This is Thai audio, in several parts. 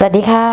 สวัสดีค่ะ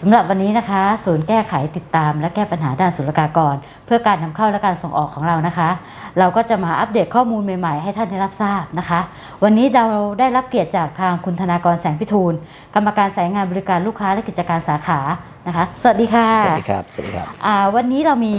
สำหรับวันนี้นะคะ ศูนย์แก้ไขติดตาม และแก้ปัญหาด้านศุลกากร เพื่อการนำเข้าและการส่งออกของเรานะคะ เราก็จะมาอัปเดตข้อมูลใหม่ๆ ให้ท่านได้รับทราบนะคะ วันนี้เราได้รับเกียรติจากทางคุณธนากรแสงพิทูลกรรมการสายงานบริการลูกค้าและกิจการสาขานะคะ สวัสดีค่ะสวัสดีครับสวัสดีครับอ่าวันนี้เรามี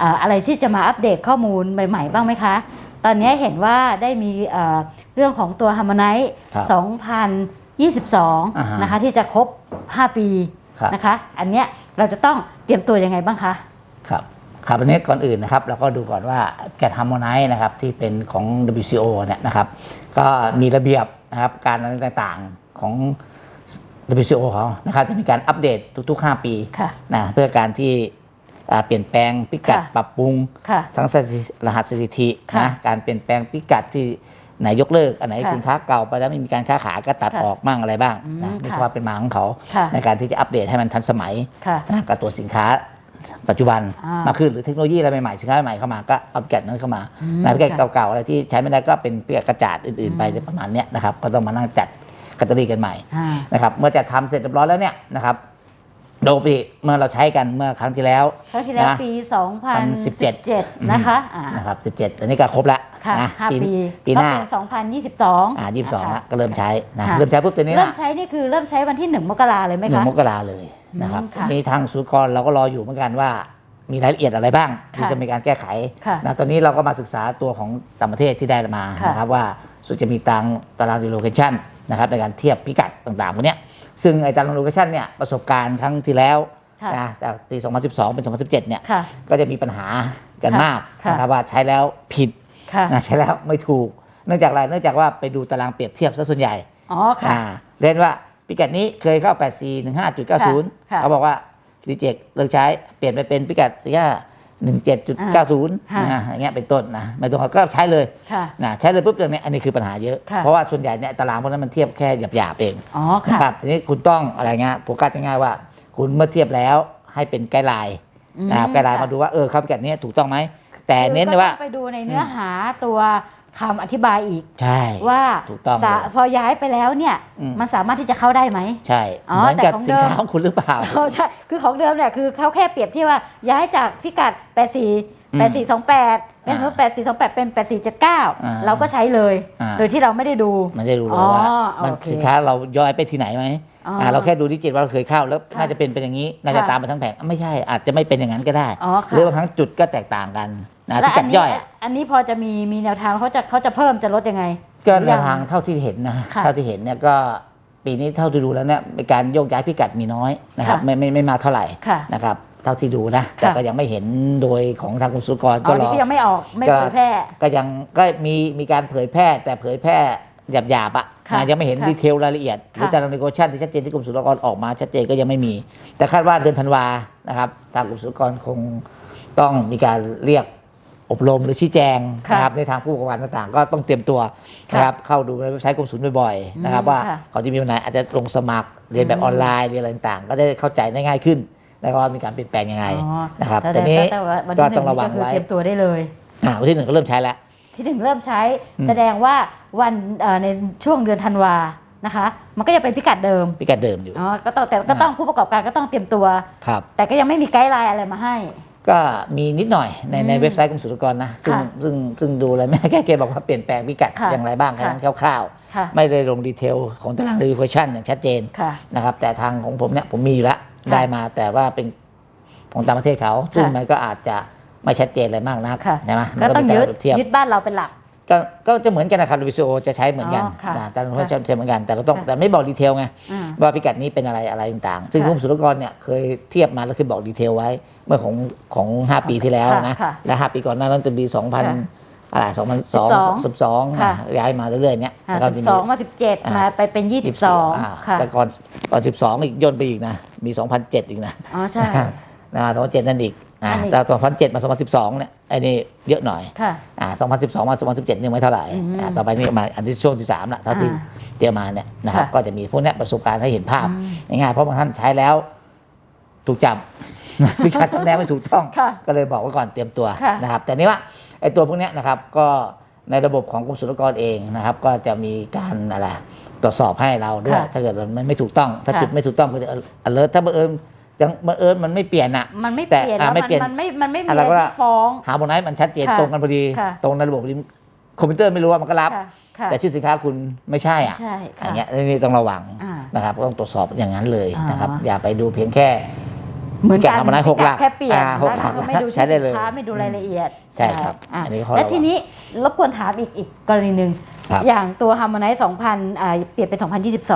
อ่าอะไรที่จะมาอัปเดตข้อมูลใหม่ ๆ บ้างไหมคะ ตอนนี้เห็นว่าได้มีเอ่อเรื่องของตัว h a r m o n i t e ครับ อ่าฮะ2022นะคะที่จะครบ 5 ปีครับนะคะ อันเนี้ยเราจะต้องเตรียมตัวยังไงบ้างคะ ครับครับอันนี้ก่อนอื่นนะครับเราก็ดูก่อนว่าแกทฮาร์โมไนซ์นะครับที่เป็นของ WCO เนี่ยนะครับ ก็มีระเบียบนะครับการอะไรต่างๆของ WCO เขานะครับจะมีการอัปเดตทุกๆ 5 ปีค่ะนะเพื่อการที่อ่าเปลี่ยนแปลงพิกัดค่ะ ปรับปรุง ค่ะ ทั้งสถิติรหัสสถิติค่ะนะการเปลี่ยนแปลงพิกัดที่ ไหนยกเลิกอันไหนค่ะสินค้าเก่าไปแล้วไม่มีการค้าขายก็ตัดค่ะออกบ้างอะไรบ้างอืมนะนี่ค่ะคือว่าเป็นมาของเขา ค่ะ ในการที่จะอัปเดตให้มันทันสมัยค่ะ นะกับตัวสินค้าปัจจุบันอ่ามมากขึ้นหรือเทคโนโลยีอะไรใหม่ๆสินค้าใหม่ๆเข้ามาก็เอาพิกัดนั้นเข้ามาอืมนะพิกัดค่ะเก่าๆอะไรที่ใช้ไม่ได้ก็เป็นพิกัดกระจาดอื่นอืๆมไปประมาณเนี้ยนะครับก็ต้องมานั่งจัดแคตตาล็อกันใหม่อ่า นะครับเมื่อจัดทำเสร็จเรียบร้อยแล้วเนี่ยนะครับ โดยปกติเมื่อเราใช้กันเมื่อครั้งที่แล้ว ครั้งที่แล้วนะ ปี2017 2017 นะคะอ่านะครับ 17 อันนี้ก็ครบละค่ะนะห้าปีปีหน้า ก็เป็น2022อ่า22นะละคะก็เริ่มใช้นะค่ะเริ่มใช้ปุ๊บตัวนี้เริ่นะมใช้นี่คือเริ่มใช้วันที่ 1 มกราเลยไหมหนึ่คะงมกราเลยนะครับอืมค่ะทีนี้ทางสุกรเราก็รออยู่เหมือนกันว่า มีรายละเอียดอะไรบ้างที่ค่ะจะมีการแก้ไขค่ะนะตอนนี้เราก็มาศึกษาตัวของต่างประเทศที่ได้มาค่ะนะครับว่าสุดจะมีตังตาราง relocation นะครับในการเทียบพิกัดต่างๆพวกเนี้ย ซึ่งไอ้ตาราง relocation เนี่ยประสบการณ์ครั้งที่แล้วค่ะนะจากปี 2012 เป็น 2017 เนี่ยค่ะก็จะมีปัญหากันค่ะมากค่ะนะครับว่าใช้แล้วผิดค่ะนะใช้แล้วไม่ถูก เนื่องจากอะไร เนื่องจากว่าไปดูตารางเปรียบเทียบซะส่วนใหญ่ อ๋อ ค่ะอ่าเล่นว่าพิกัดนี้เคยเข้า 84 15.90ค่ะเขาบอกว่ารีเจ็คเลิกใช้ เปลี่ยนไปเป็นพิกัดสี่ ห้าหนึ่งเจ็ดจุดเก้าศูนย์ค่ะนะอย่างเงี้ยเป็นต้นนะไม่ตรงก็ใช้เลยค่ะนะใช้เลยปุ๊บตรงนี้อันนี้คือปัญหาเยอะค่ะเพราะว่าส่วนใหญ่เนี่ยตารางพวกนั้นมันเทียบแค่หยาบๆเองอ๋อนะค่ะครับทีนี้คุณต้องอะไรเงี้ยโฟกัสง่ายๆว่า คุณเมื่อเทียบแล้วให้เป็นไกด์ไลน์อืมนะครับไกด์ไลน์ค่ะมาดูว่าเออครับพิกัดนี้ถูกต้องไหมแต่เน้นเลยว่าคือก็ต้องไปดูในเนื้อหาตัว คำอธิบายอีก ใช่ว่าถูกต้องสาเลย พอย้ายไปแล้วเนี่ย อืม มันสามารถที่จะเข้าได้ไหม ใช่อ๋อเหมือนกับแต่ของสินค้าเดิม ของคุณหรือเปล่าอ๋อใช่คือของเดิมเนี่ยคือเขาแค่เปรียบที่ว่าย้ายจากพิกัด 84อืม8428 เป็นอ่า8428 เป็น8479 เราก็ใช้เลย อ่า โดยที่เราไม่ได้ดู มันจะรู้เลอ๋ยอว่ามันโอเค สินค้าเราย่อยไปที่ไหนไหมอ๋ออ่าเราแค่ดูดิจิตว่าเราเคยเข้าแล้วค่ะน่าจะเป็นเป็นอย่างนี้ น่าจะค่ะตามไปทั้งแผงอะไม่ใช่อาจจะไม่เป็นอย่างนั้นก็ได้ อ๋อหค่ะรือบางครั้งจุดก็แตกต่างกัน นะแล้วพิกัดนี้ย่อยอะอันนี้พอจะมีมีแนวทางเขาจะเขาจะเพิ่มจะลดยังไง ก็หรือแนยัวทางเท่าที่เห็นนะค่ะเท่าที่เห็นเนี่ยก็ปีนี้เท่าที่ดูแล้วเนี่ยมีการโยกย้ายพิกัดมีน้อยนะครับค่ะไม่ไม่ไม่มากเท่าไหร่ค่ะนะครับเท่าที่ดูนะ แต่ค่ะก็ยังไม่เห็นโดยของทางกรมศุลกากรอ๋ก็อรนี่อก็ยังไม่ออกไม่ก็เผยแพร่ ก็ยังก็มีมีการเผยแพร่ แต่เผยแพร่หยาบๆอะค่ะนะยังไม่เห็นค่ะดีเทลรายละเอียดหรือค่ะตารางนิโกชันที่ชัดเจนที่กรมศุลกากรออกมาชัดเจนก็ยังไม่มี แต่คาดว่าเดือนธันวานะครับทางกรมศุลกากรคงต้องมีการเรียก อบรมหรือชี้แจงค่ะนะครับในทางผู้ประกอบการต่างๆ ก็ต้องเตรียมตัวค่ะนะครับเข้าดูในเว็บไซต์กรมศุลบ่อยอืมๆนะครับว่าค่ะเขาจะมีวันไหนอาจจะลงสมัครเรียนแบบอืมออนไลน์เรียนอะไรต่างๆ ก็ได้เข้าใจได้ง่ายขึ้นนะครับว่ามีการเปลี่ยนแปลงยังไงอ๋อนะครับแต่แต่นี้แต่ว่าวันก็ที่หต้นึ่องงระวันี่งก็คือไว้เตรียมตัวได้เลยอ่าวันที่หนึ่งก็เริ่มใช้แล้วที่หนึ่งเริ่มใช้อืมแสดงว่าวันเอ่อในช่วงเดือนธันวานะคะ มันก็จะเป็นพิกัดเดิม พิกัดเดิมอยู่อ๋อก็ต้องแต่ก็ต้องผู้ประกอบการก็ต้องเตรียมตัวครับแต่ก็ยังไม่มีไกด์ไลน์อะไรมาให้ ก็มีนิดหน่อยในอืมในเว็บไซต์กรมศุลกากรนะซึ่งค่ะซึ่งซึ่งดูอะไรไม่แค่เกบอกว่าเปลี่ยนแปลงพิกัดค่ะอย่างไรบ้างแค่นั้นคร่าวค่ะๆไม่ได้ลงดีเทลของตารางรีเควชั่นอย่างชัดเจนค่ะนะครับแต่ทางของผมเนี่ยผมมีอยู่แล้วค่ะได้มาแต่ว่าเป็นของต่างประเทศเขา ซึ่งค่ะมันก็อาจจะไม่ชัดเจนอะไรมากนักค่ะใช่ไหมมันก็ต้องมียึดการเปรียบเทียบยึดบ้านเราเป็นหลัก ก็ก็จะเหมือนกันนะครับวิซีโอจะใช้เหมือนกันอ๋อค่ะนะแต่เราค่ะใช้ใช้เหมือนกันแต่เราต้องค่ะ แต่ไม่บอกดีเทลไงอืมว่าพิกัดนี้เป็นอะไรอะไรต่างๆ ซึ่งค่ะกรมศุลกากรเนี่ยเคยเทียบมาแล้วคือบอกดีเทลไว้เมื่อของของ 5 ปีที่แล้วนะค่ะและ5ปีก่อนหน้านั้นจะปี2000ค่ะอะไร2002 12ค่ะนะย้ายมาเรื่อยๆเนี่ยอ่าแล้วก็สิจะบมี สองมาสิบเจ็ดอ่าม มาไปเป็นยี่สิบสองอ่าค่ะแต่ก่อนก่อน 12 อีกย่นไปอีกนะ มี 2007 อีกนะอ๋อใช่ นะ2007 นั่นอีก อ่าอันนี้แต่2007มา2012เนี่ยไอ้นี่เยอะหน่อยค่ะ อ่า2012มา2017ยังไม่เท่าไหร่อืมอ่าต่อไปนี่มาอันที่ช่วงที่สามละเท่าที่อ่าเตรียมมาเนี่ยนะครับค่ะก็จะมีพวกเนี้ยประสบการณ์ให้เห็นภาพอืมง่ายๆเพราะบางท่านใช้แล้วถูกจับวิชาจำแนกไม่ถูกต้อง ค่ะก็เลยบอกไว้ก่อนเตรียมตัวค่ะ นะครับ แต่นี่ว่าไอ้ตัวพวกเนี้ยนะครับก็ในระบบของกรมศุลกากรเองนะครับ ก็จะมีการอะไรตรวจสอบให้เราด้วยค่ะถ้าเกิดมันไม่ถูกต้องถ้าค่ะ จุดไม่ถูกต้องก็จะ alert ถ้าบังเอิญ ยังบังเอิญมันไม่เปลี่ยนอะ มันไม่เปแต่ลี่ยนอ่าแล้วไม่มันเปลี่ยนมันไม่มันไม่มีอะอะไรไรก็ว่า ที่ฟ้อง หาโมไนท์มันชัดเจนค่ะตรงกันพอดี ค่ะ ตรงในระบบนี้คอมพิวเตอร์ไม่รู้ว่ามันก็รับ ค่ะค่ะแต่ชื่อสินค้าคุณไม่ใช่อะใช่ค่ะอย่างเงี้ยนี่ต้องระวังอ่า นะครับก็ต้องตรวจสอบอย่างนั้นเลยอ่านนะครับอย่าไปดูเพียงแค่ เหมือนกันแกะทำมาได้หกหลักแค่เปลี่ยนอ่าหกแล้วหลักก็ไม่ดูใช้ชื่อได้สิเลยนค้าไม่ดูรายละเอียดใช่ครับอะอันนี้ข้อและระวังทีนี้รบกวนถามอีกอีกกรณีหนึ่ง ครับอย่างตัว Harmonize 2000อ่าเปลี่ยนเป็นครับ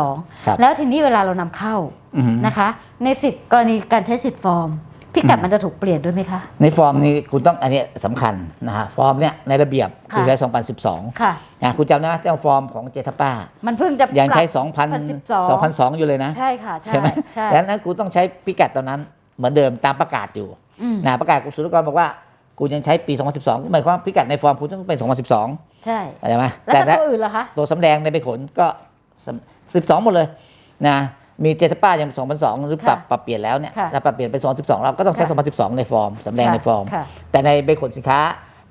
2022 แล้วทีนี้เวลาเรานำเข้าอือฮึนะคะ ในสิทธิ์กรณีการใช้สิทธิ์ฟอร์มพิกัดอืมมันจะถูกเปลี่ยนด้วยไหมคะ ในฟอร์มนี้คุณต้องอันนี้สำคัญนะฮะฟอร์มเนี่ยในระเบียบคือค่ะใช้2012ค่ะนะคุณจำได้ไหมเจ้าฟอร์มของเจทป้า มันเพิ่งจะยังใช้ปรับ2,000 2002 อยู่เลยนะ ใช่ค่ะ ใช่ใช่ไหมใช่ดังนั้นคุณต้องใช้พิกัดตอนนั้นเหมือนเดิมตามประกาศอยู่อืมนะประกาศกรมศุลกากรบอกว่าคุณยังใช้ปี 2012หมายความว่าพิกัดในฟอร์มคุณต้องเป็น 2012 ใช่เข้าใจไหมแล้วแต่ถ้าถ้าตัวอื่นล่ะคะตัวสำแดงในใบขนก็ส12หมดเลยนะมีเจทป้ายัง2002หรือปรับค่ะปรับเปลี่ยนแล้วเนี่ยค่ะถ้าปรับเปลี่ยนเป็น2012เราก็ต้องใช้ค่ะ2012ในฟอร์มสำแดงในฟอร์มค่ะแต่ในใบขนสินค้า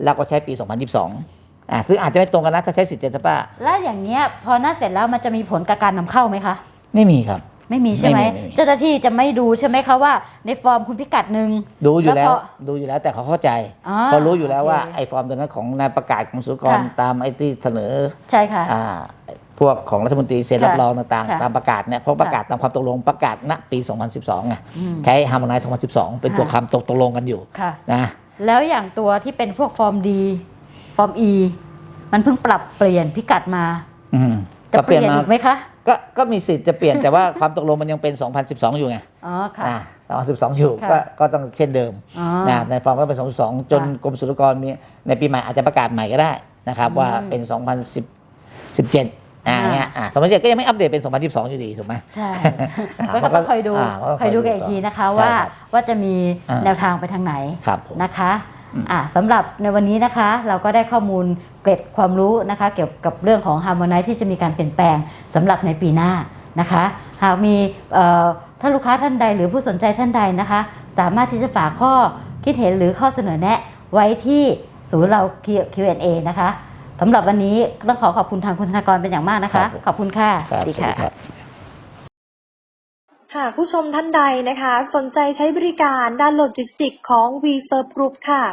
เราก็ใช้ปี2022อ่าซึ่งอาจจะไม่ตรงกันนะถ้าใช้สิทธิ์เจทป้าแล้วอย่างเนี้ยพอน่าเสร็จแล้วมันจะมีผลกับการนำเข้าไหมคะ ไม่มีครับ ไม่มีใช่ไหมไม่มีไม่มี เจ้าหน้าที่จะไม่ดูใช่ไหมคะว่า ในฟอร์มคุณพิกัดหนึ่ง ดูอยู่แล้วแล้วพอดูอยู่แล้วแต่เขาเข้าใจอ๋อเขารู้อยู่แล้วว่าโอเคไอ้ฟอร์มตัวนั้นของนายประกาศของศุลกรค่ะ ตามไอ้ที่เสนอใช่ค่ะ อ่าพวกของรัฐมนตรีเซ็นรับค่ะรองต่างค่ะ ๆ ตามประกาศเนี่ยเพราะประกาศตามความตกลงประกาศณปี 2012ไงอืม ใช้ฮาร์โมไนซ์2012 เป็นตัวค่ะ คำตกตกลงกันอยู่ค่ะ นะแล้วอย่างตัวที่เป็นพวกฟอร์มดี ฟอร์ม E มันเพิ่งปรับเปลี่ยนพิกัดมา อืม จะก็เปลี่ยนมาอีกไหมคะก็ก็มีสิทธิ์จะเปลี่ยนแต่ว่าความตกลงมันยังเป็น 2012 อยู่ไงอ๋อค่ะอ่า2012 อยู่ค่ะก็ก็ต้องเช่นเดิมอ๋อนะในฟอร์มก็เป็น 2012 จนค่ะกรมศุลกากรมีในปีใหม่อาจจะประกาศใหม่ก็ได้นะครับอืมว่าเป็น 2017อ่าอ่าเงี้ยอ่า2017ก็ยังไม่อัปเดตเป็น 2022 อยู่ดีถูกไหมใช่อ่าก็ต้องคอยดูอ่าก็ต้องคอยดูคอยดูกันอีกทีนะคะใช่ว่าครับว่าจะมีอ่าแนวทางไปทางไหนครับผมนะคะอืมอ่าสำหรับในวันนี้นะคะ เราก็ได้ข้อมูล เกร็ดความรู้นะคะเกี่ยวกับเรื่องของ Harmonize ที่จะมีการเปลี่ยนแปลงสำหรับในปีหน้านะคะ หากมีเอ่อถ้าลูกค้าท่านใดหรือผู้สนใจท่านใดนะคะ สามารถที่จะฝากข้อคิดเห็นหรือข้อเสนอแนะไว้ที่ศูนย์เรา Q&A นะคะสำหรับวันนี้ต้องขอขอบคุณทางคุณธนากรเป็นอย่างมากนะครัคะบผมขอบคุณค่ะครับสวัสดีค่ะ รับหากผู้ชมท่านใดนะคะ สนใจใช้บริการด้านโลจิสติกของ v s e r v Group ค่ะ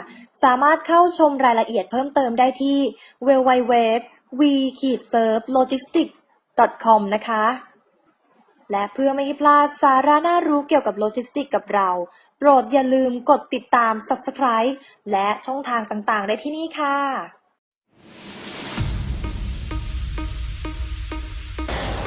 สามารถเข้าชมรายละเอียดเพิ่มเติมได้ที่ www v s e r v logistics com นะคะ และเพื่อไม่ให้พลาดสาระน่ารู้เกี่ยวกับโลจิสติกกับเรา โปรดอย่าลืมกดติดตาม Subscribe และช่องทางต่างๆ ได้ที่นี่ค่ะ